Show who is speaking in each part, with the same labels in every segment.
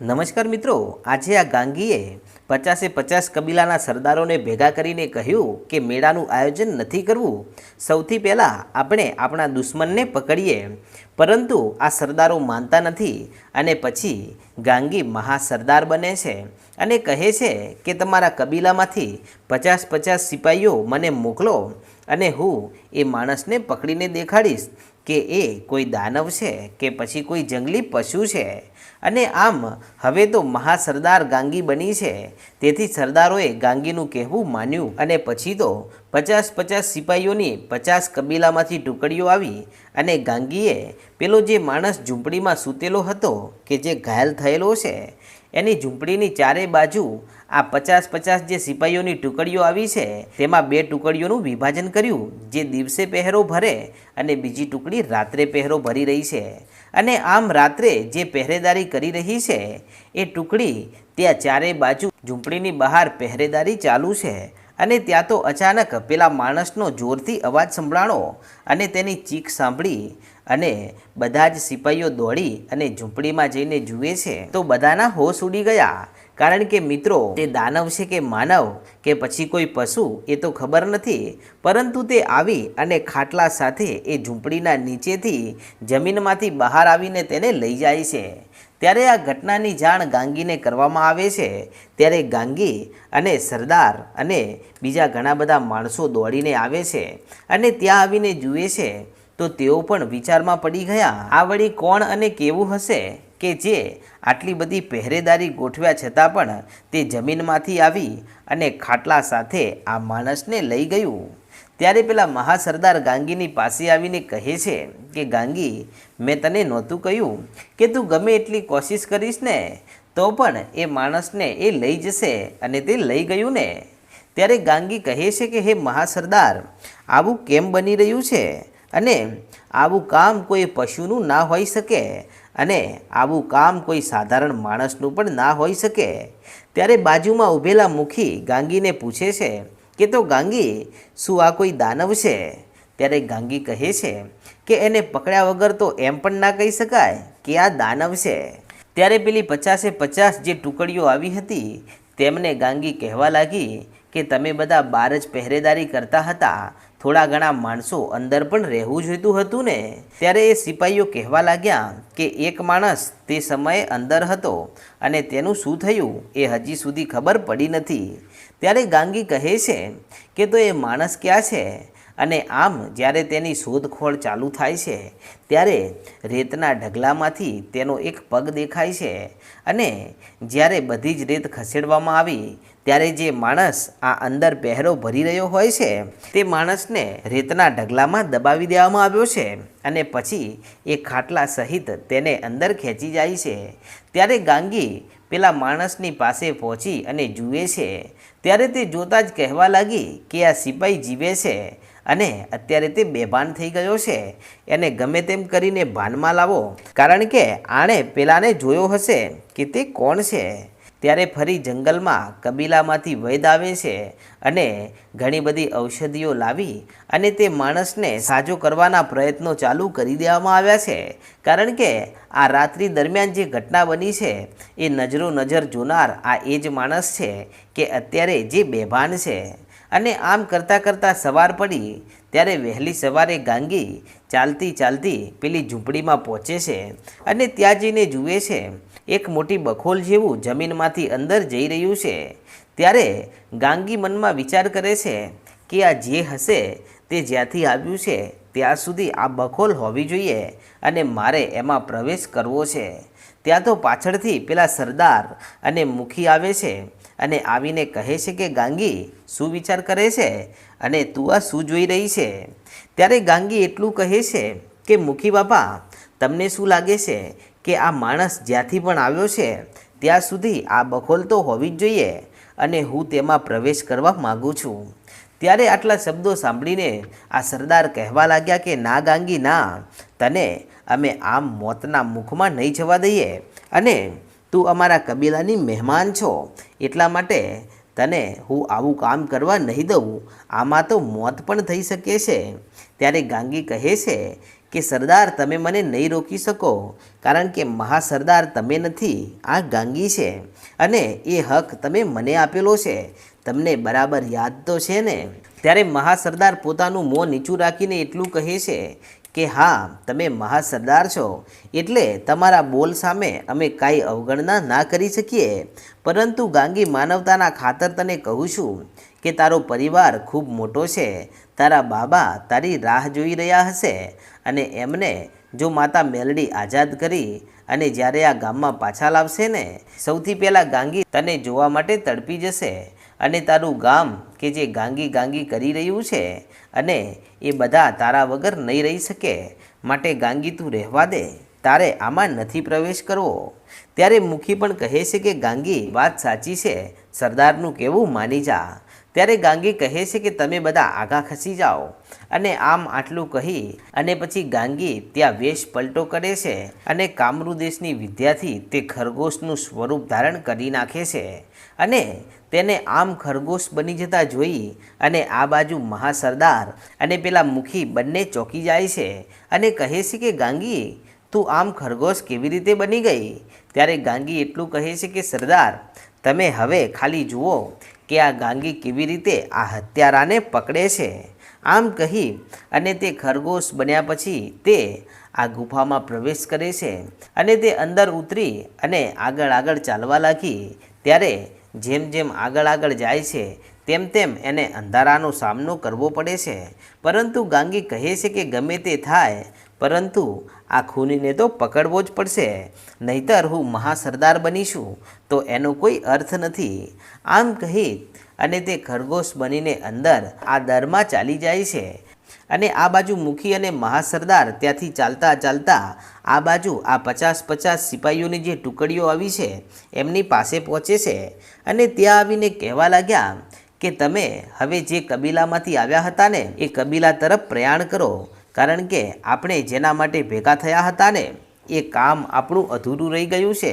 Speaker 1: નમસ્કાર મિત્રો, આજે આ ગાંગીએ પચાસે પચાસ કબીલાના સરદારોને ભેગા કરીને કહ્યું કે મેળાનું આયોજન નથી કરવું. સૌથી પહેલાં આપણે આપણા દુશ્મનને પકડીએ. પરંતુ આ સરદારો માનતા નથી અને પછી ગાંગી મહાસરદાર બને છે અને કહે છે કે તમારા કબીલામાંથી પચાસ પચાસ સિપાહીઓ મને મોકલો અને હું એ માણસને પકડીને દેખાડીશ કે એ કોઈ દાનવ છે કે પછી કોઈ જંગલી પશુ છે. અને આમ, હવે તો મહાસરદાર ગાંગી બની છે. તેથી સરદારોએ ગાંગીનું કહેવું માન્યું અને પછી તો પચાસ પચાસ સિપાહીઓની પચાસ કબીલામાંથી ટુકડીઓ આવી અને ગાંગીએ પેલો જે માણસ ઝૂંપડીમાં સૂતેલો હતો કે જે ઘાયલ થયેલો છે, એની ઝૂંપડીની ચારે બાજુ આ પચાસ પચાસ જે સિપાહીઓની ટુકડીઓ આવી છે, તેમાં બે ટુકડીઓનું વિભાજન કર્યું, જે દિવસે પહેરો ભરે અને બીજી ટુકડી રાત્રે પહેરો ભરી રહી છે. અને આમ રાત્રે જે પહેરેદારી કરી રહી છે, એ ટુકડી ત્યાં ચારે બાજુ ઝૂંપડીની બહાર પહેરેદારી ચાલુ છે. અને ત્યાં તો અચાનક પેલા માણસનો જોરથી અવાજ સંભળાણો અને તેની ચીખ સાંભળી અને બધા જ સિપાહીઓ દોડી અને ઝૂંપડીમાં જઈને જુએ છે, તો બધાના હોશ ઉડી ગયા. કારણ કે મિત્રો, તે દાનવ છે કે માનવ, કે પછી કોઈ પશુ, એ તો ખબર નથી. પરંતુ તે આવી અને ખાટલા સાથે એ ઝૂંપડીના નીચેથી જમીનમાંથી બહાર આવીને તેને લઈ જાય છે. ત્યારે આ ઘટનાની જાણ ગાંગીને કરવામાં આવે છે. ત્યારે ગાંગી અને સરદાર અને બીજા ઘણા બધા માણસો દોડીને આવે છે અને ત્યાં આવીને જુએ છે. તો તેઓ પણ વિચારમાં પડી ગયા, આ વળી કોણ અને કેવું હશે કે જે આટલી બધી પહેરેદારી ગોઠવ્યા છતાં પણ તે જમીનમાંથી આવી અને ખાટલા સાથે આ માણસને લઈ ગયું? ત્યારે પેલા મહાસરદાર ગાંગીની પાસે આવીને કહે છે કે, ગાંગી, મેં તને નહોતું કહ્યું કે તું ગમે એટલી કોશિશ કરીશ ને, તો પણ એ માણસને એ લઈ જશે અને તે લઈ ગયું ને. ત્યારે ગાંગી કહે છે કે, હે મહાસરદાર, આવું કેમ બની રહ્યું છે? અને આવું કામ કોઈ પશુનું ના હોઈ શકે અને આવું કામ કોઈ સાધારણ માણસનું પણ ના હોઈ શકે? ત્યારે બાજુમાં ઊભેલા મુખી ગાંગીને પૂછે છે કે તો ગાંગી, શું આ કોઈ દાનવ છે? ત્યારે ગાંગી કહે છે કે એને પકડ્યા વગર તો એમ પણ ના કહી શકાય કે આ દાનવ છે. ત્યારે પેલી પચાસે પચાસ જે ટુકડીઓ આવી હતી, તેમને ગાંગી કહેવા લાગી કે તમે બધા બાર જ પહેરેદારી કરતા હતા થોડા ઘણા માણસો અંદર પણ રહેવું જોઈતું હતું ને, ત્યારે એ સિપાહીઓ કહેવા લાગ્યા કે એક માણસ તે સમયે અંદર હતો અને તેનું શું થયું એ હજી સુધી ખબર પડી નથી. ત્યારે ગાંગી કહે છે કે તો એ માણસ ક્યાં છે અને આમ જ્યારે તેની શોધખોળ ચાલુ થાય છે, ત્યારે રેતના ઢગલામાંથી તેનો એક પગ દેખાય છે અને જ્યારે બધી જ રેત ખસેડવામાં આવી ત્યારે જે માણસ આ અંદર પહેરો ભરી રહ્યો હોય છે, તે માણસને રેતના ઢગલામાં દબાવી દેવામાં આવ્યો છે અને પછી એ ખાટલા સહિત તેને અંદર ખેંચી જાય છે. ત્યારે ગાંગી પેલા માણસની પાસે પહોંચી અને જુએ છે. ત્યારે તે જોતાં જ કહેવા લાગી કે આ સિપાઈ જીવે છે અને અત્યારે તે બેભાન થઈ ગયો છે. એને ગમે તેમ કરીને ભાનમાં લાવો. કારણ કે આણે પેલાને જોયો હશે કે તે કોણ છે. ત્યારે ફરી જંગલમાં કબીલામાંથી વૈદ આવે છે અને ઘણી બધી ઔષધિઓ લાવી અને તે માણસને સાજો કરવાના પ્રયત્નો ચાલુ કરી દેવામાં આવ્યા છે. કારણ કે આ રાત્રિ દરમિયાન જે ઘટના બની છે, એ નજરો નજર જોનાર આ એ જ માણસ છે કે અત્યારે જે બેભાન છે. અને આમ કરતાં કરતાં સવાર પડી, ત્યારે વહેલી સવારે ગાંગી ચાલતી ચાલતી પેલી ઝૂંપડીમાં પહોંચે છે અને ત્યાં જઈને જુએ છે એક મોટી બખોલ જેવું જમીનમાંથી અંદર જઈ રહ્યું છે. ત્યારે ગાંગી મનમાં વિચાર કરે છે કે આ જે હશે તે જ્યાંથી આવ્યું છે, ત્યાં સુધી આ બખોલ હોવી જોઈએ અને મારે એમાં પ્રવેશ કરવો છે. ત્યાં તો પાછળથી પેલા સરદાર અને મુખી આવે છે અને આવીને કહે છે કે, ગાંગી, શું વિચાર કરે છે અને તું આ શું જોઈ રહી છે? ત્યારે ગાંગી એટલું કહે છે કે, મુખી બાપા, તમને શું લાગે છે કે આ માણસ જ્યાંથી પણ આવ્યો છે, ત્યાં સુધી આ બખોલ તો હોવી જ જોઈએ અને હું તેમાં પ્રવેશ કરવા માગું છું. ત્યારે આટલા શબ્દો સાંભળીને આ સરદાર કહેવા લાગ્યા કે, ના ગાંગી, ના, તને અમે આમ મોતના મુખમાં નહીં જવા દઈએ અને તું અમારા કબીલાની મહેમાન છો, એટલા માટે તને હું આવું કામ કરવા નહીં દઉં. આમાં તો મોત પણ થઈ શકે છે. ત્યારે ગાંગી કહે છે કે સરદાર તમે મને નહીં રોકી શકો? કારણ કે મહાસરદાર તમે નથી, આ ગાંગી છે અને એ હક તમે મને આપેલો છે. તમને બરાબર યાદ તો છે ને? ત્યારે મહાસરદાર પોતાનું મોં નીચું રાખીને એટલું કહે છે કે, હા, તમે મહાસરદાર છો. એટલે તમારા બોલ સામે અમે કાંઈ અવગણના ના કરી શકીએ. પરંતુ ગાંગી માનવતાના ખાતર તને કહું છું કે તારો પરિવાર ખૂબ મોટો છે. તારા બાબા તારી રાહ જોઈ રહ્યા હશે અને એમને જો માતા મેલડી આઝાદ કરી અને જ્યારે આ ગામમાં પાછા લાવશે ને, સૌથી પહેલાં ગાંગી તને જોવા માટે તડપી જશે અને તારું ગામ કે જે ગાંગી ગાંગી કરી રહ્યું છે અને એ બધા તારા વગર નહીં રહી શકે, માટે ગાંગી તું રહેવા દે. તારે આમાં નથી પ્રવેશ કરવો. ત્યારે મુખી પણ કહે છે કે ગાંગી, વાત સાચી છે. સરદારનું કહેવું માની જા. ત્યારે ગાંગી કહે છે કે તમે બધા આગા ખસી જાઓ. અને આમ આટલું કહી અને પછી ગાંગી ત્યાં વેશ પલટો કરે છે અને કામરૂ દેશની વિદ્યાથી તે ખરગોશનું સ્વરૂપ ધારણ કરી નાખે છે અને તેને આમ ખરગોશ બની જતા જોઈ અને આ બાજુ મહાસરદાર અને પેલા મુખી બંને ચોંકી જાય છે અને કહે છે કે ગાંગી, તું આમ ખરગોશ કેવી રીતે બની ગઈ? ત્યારે ગાંગી એટલું કહે છે કે, સરદાર, તમે હવે ખાલી જુઓ કે આ ગાંગી કેવી રીતે આ હત્યારાને પકડે છે? આમ કહી અને તે ખરગોશ બન્યા પછી તે આ ગુફામાં પ્રવેશ કરે છે અને તે અંદર ઉતરી અને આગળ આગળ ચાલવા લાગી. ત્યારે જેમ જેમ આગળ આગળ જાય છે, તેમ તેમ એને અંધારાનો સામનો કરવો પડે છે. પરંતુ ગાંગી કહે છે કે ગમે તે થાય પરંતુ આ ખૂનીને તો પકડવો જ પડશે. નહીતર હું મહાસરદાર બનીશું, તો એનો કોઈ અર્થ નથી. આમ કહી, અને તે ખરગોશ બનીને અંદર આ દરમાં ચાલી જાય છે. અને આ બાજુ મુખી અને મહાસરદાર ત્યાંથી ચાલતા ચાલતા આ બાજુ આ પચાસ પચાસ સિપાહીઓની જે ટુકડીઓ આવી છે, એમની પાસે પહોંચે છે. અને ત્યાં આવીને કહેવા લાગ્યા કે તમે હવે જે કબીલામાંથી આવ્યા હતા ને, એ કબીલા તરફ પ્રયાણ કરો. કારણ કે આપણે જેના માટે ભેગા થયા હતા ને, એ કામ આપણું અધૂરું રહી ગયું છે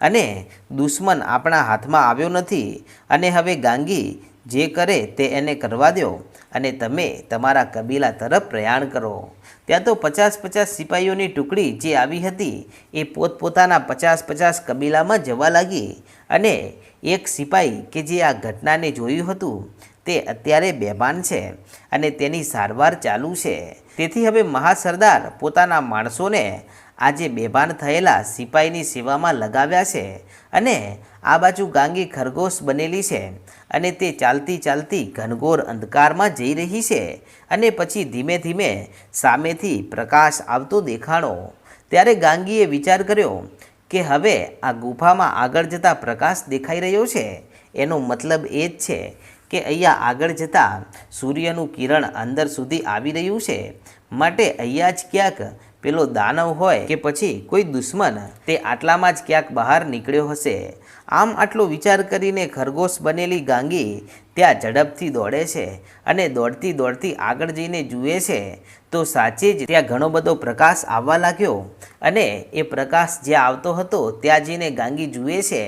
Speaker 1: અને દુશ્મન આપણા હાથમાં આવ્યો નથી અને હવે ગાંગી જે કરે તે એને કરવા દો અને તમે તમારા કબીલા તરફ પ્રયાણ કરો. ત્યાં તો પચાસ પચાસ સિપાહીઓની ટુકડી જે આવી હતી, એ પોતપોતાના પચાસ પચાસ કબીલામાં જવા લાગી અને એક સિપાહી કે જે આ ઘટનાને જોયું હતું, તે અત્યારે બેભાન છે અને તેની સારવાર ચાલુ છે. તેથી હવે મહાસરદાર પોતાના માણસોને આજે બેભાન થયેલા સિપાહીની સેવામાં લગાવ્યા છે અને આ બાજુ ગાંગી ખરગોશ બનેલી છે અને તે ચાલતી ચાલતી ઘનઘોર અંધકારમાં જઈ રહી છે અને પછી ધીમે ધીમે સામેથી પ્રકાશ આવતો દેખાણો. ત્યારે ગાંગીએ વિચાર કર્યો કે હવે આ ગુફામાં આગળ જતા પ્રકાશ દેખાઈ રહ્યો છે. એનો મતલબ એ જ છે કે અહીંયા આગળ જતાં સૂર્યનું કિરણ અંદર સુધી આવી રહ્યું છે. માટે અહીંયા જ ક્યાંક પેલો દાનવ હોય કે પછી કોઈ દુશ્મન તે આટલામાં જ ક્યાંક બહાર નીકળ્યો હશે. આમ આટલો વિચાર કરીને ખરગોશ બનેલી ગાંગી ત્યાં ઝડપથી દોડે છે અને દોડતી દોડતી આગળ જઈને જુએ છે તો સાચે જ ત્યાં ઘણો બધો પ્રકાશ આવવા લાગ્યો અને એ પ્રકાશ જ્યાં આવતો હતો ત્યાં જઈને ગાંગી જુએ છે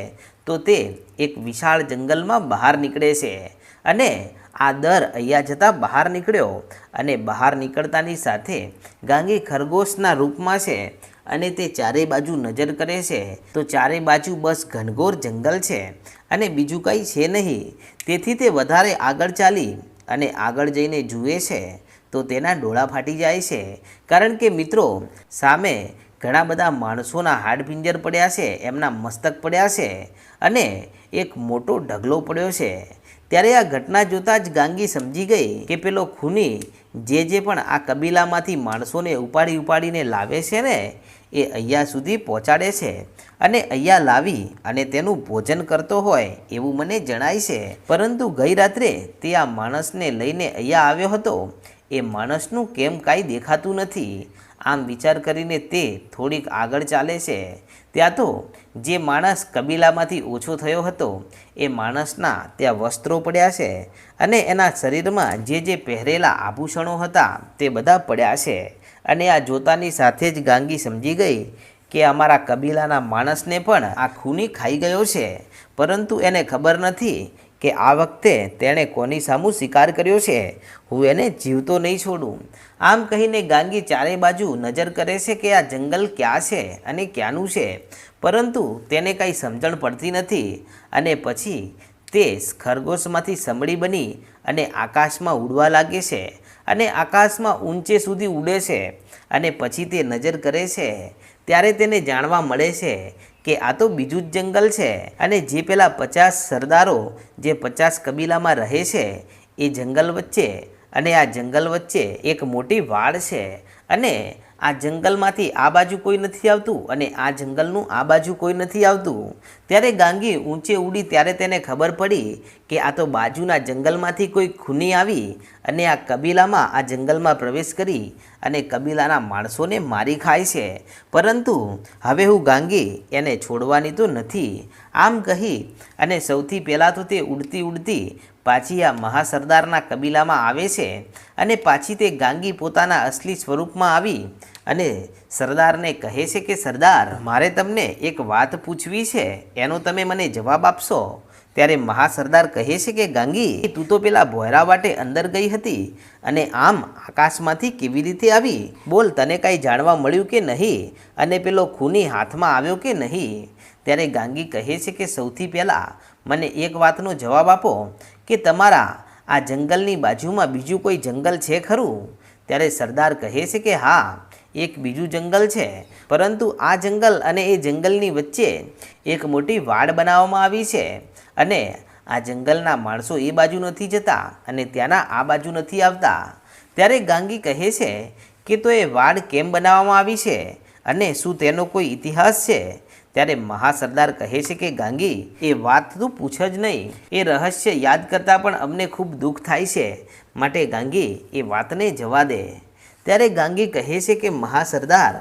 Speaker 1: તો તે એક વિશાળ જંગલમાં બહાર નીકળે છે. અને આ દર અહીંયા જતાં બહાર નીકળ્યો અને બહાર નીકળતાની સાથે ગાંગી ખરગોશના રૂપમાં છે અને તે ચારે બાજુ નજર કરે છે. તો ચારે બાજુ બસ ઘનઘોર જંગલ છે અને બીજું કંઈ છે નહીં. તેથી તે વધારે આગળ ચાલી અને આગળ જઈને જુએ છે. તો તેના ડોળા ફાટી જાય છે. કારણ કે મિત્રો, સામે ઘણા બધા માણસોના હાડપિંજર પડ્યા છે, એમના મસ્તક પડ્યા છે અને એક મોટો ઢગલો પડ્યો છે. ત્યારે આ ઘટના જોતાં જ ગાંગી સમજી ગઈ કે પેલો ખૂની જે જે પણ આ કબીલામાંથી માણસોને ઉપાડી ઉપાડીને લાવે છે ને, એ અહીંયા સુધી પહોંચાડે છે અને અહીંયા લાવી અને તેનું ભોજન કરતો હોય એવું મને જણાય છે. પરંતુ ગઈ રાત્રે તે આ માણસને લઈને અહીંયા આવ્યો હતો. એ માણસનું કેમ કાંઈ દેખાતું નથી? આમ વિચાર કરીને તે થોડીક આગળ ચાલે છે. ત્યાં તો જે માણસ કબીલામાંથી ઓછો થયો હતો, એ માણસના ત્યાં વસ્ત્રો પડ્યા છે અને એના શરીરમાં જે જે પહેરેલા આભૂષણો હતા તે બધા પડ્યા છે. અને આ જોતાની સાથે જ ગાંગી સમજી ગઈ કે અમારા કબીલાના માણસને પણ આ ખૂની ખાઈ ગયો છે. પરંતુ એને ખબર નથી કે આ વખતે તેણે કોની સામું શિકાર કર્યો છે. હું એને જીવતો નહીં છોડું. આમ કહીને ગાંગી ચારે બાજુ નજર કરે છે કે આ જંગલ ક્યાં છે અને ક્યાંનું છે. પરંતુ તેને કાંઈ સમજણ પડતી નથી અને પછી તે ખરગોશમાંથી સંભળી બની અને આકાશમાં ઉડવા લાગે છે અને આકાશમાં ઊંચે સુધી ઉડે છે અને પછી તે નજર કરે છે. ત્યારે તેને જાણવા મળે છે કે આ તો બીજું જ જંગલ છે અને જે પેલા પચાસ સરદારો જે પચાસ કબીલામાં રહે છે એ જંગલ વચ્ચે અને આ જંગલ વચ્ચે એક મોટી વાડ છે અને આ જંગલમાંથી આ બાજુ કોઈ નથી આવતું અને આ જંગલનું આ બાજુ કોઈ નથી આવતું. ત્યારે ગાંગી ઊંચે ઉડી ત્યારે તેને ખબર પડી કે આ તો બાજુના જંગલમાંથી કોઈ ખૂની આવી અને આ કબીલામાં આ જંગલમાં પ્રવેશ કરી અને કબીલાના માણસોને મારી ખાય છે. પરંતુ હવે હું ગાંગી એને છોડવાની તો નથી. આમ કહી અને સૌથી પહેલાં તો તે ઉડતી ઉડતી પાછી આ મહાસરદારના કબીલામાં આવે છે અને પાછી તે ગાંગી પોતાના અસલી સ્વરૂપમાં આવી અને સરદારને કહે છે કે, સરદાર, મારે તમને એક વાત પૂછવી છે. એનો તમે મને જવાબ આપશો? ત્યારે મહાસરદાર કહે છે કે, ગાંગી, તું તો પેલા ભોયરા વાટે અંદર ગઈ હતી અને આમ આકાશમાંથી કેવી રીતે આવી? બોલ, તને કાંઈ જાણવા મળ્યું કે નહીં? અને પેલો ખૂની હાથમાં આવ્યો કે નહીં? ત્યારે ગાંગી કહે છે કે, સૌથી પહેલાં મને એક વાતનો જવાબ આપો, કે તમારા આ જંગલની બાજુમાં બીજું કોઈ જંગલ છે ખરું? ત્યારે સરદાર કહે છે કે, હા. એક બીજું જંગલ છે. પરંતુ આ જંગલ અને એ જંગલની વચ્ચે એક મોટી વાડ બનાવવામાં આવી છે. અને આ જંગલના માણસો એ બાજુ નથી જતા અને ત્યાંના આ બાજુ નથી આવતા. ત્યારે ગાંગી કહે છે કે, તો એ વાડ કેમ બનાવવામાં આવી છે? અને શું તેનો કોઈ ઇતિહાસ છે? ત્યારે મહાસરદાર કહે છે કે, ગાંગી, એ વાત તો પૂછ જ નહીં. એ રહસ્ય યાદ કરતાં પણ અમને ખૂબ દુઃખ થાય છે. માટે ગાંગી, એ વાતને જવા દે. ત્યારે ગાંગી કહે છે કે, મહાસરદાર,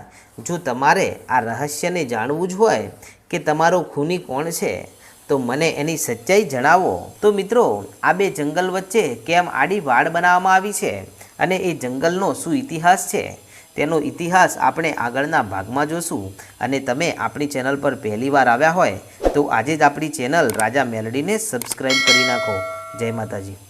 Speaker 1: જો તમારે આ રહસ્યને જાણવું જ હોય કે તમારો ખૂની કોણ છે, તો મને એની સચ્ચાઈ જણાવો. તો મિત્રો, આ બે જંગલ વચ્ચે કેમ આડી વાડ બનાવવામાં આવી છે અને એ જંગલનો શું ઇતિહાસ છે? તેનો ઇતિહાસ આપણે આગળના ભાગમાં જોશું. અને તમે આપણી ચેનલ પર પહેલીવાર આવ્યા હોય, તો આજે જ આપણી ચેનલ રાજા મેલડીને સબસ્ક્રાઈબ કરી નાખો. જય માતાજી.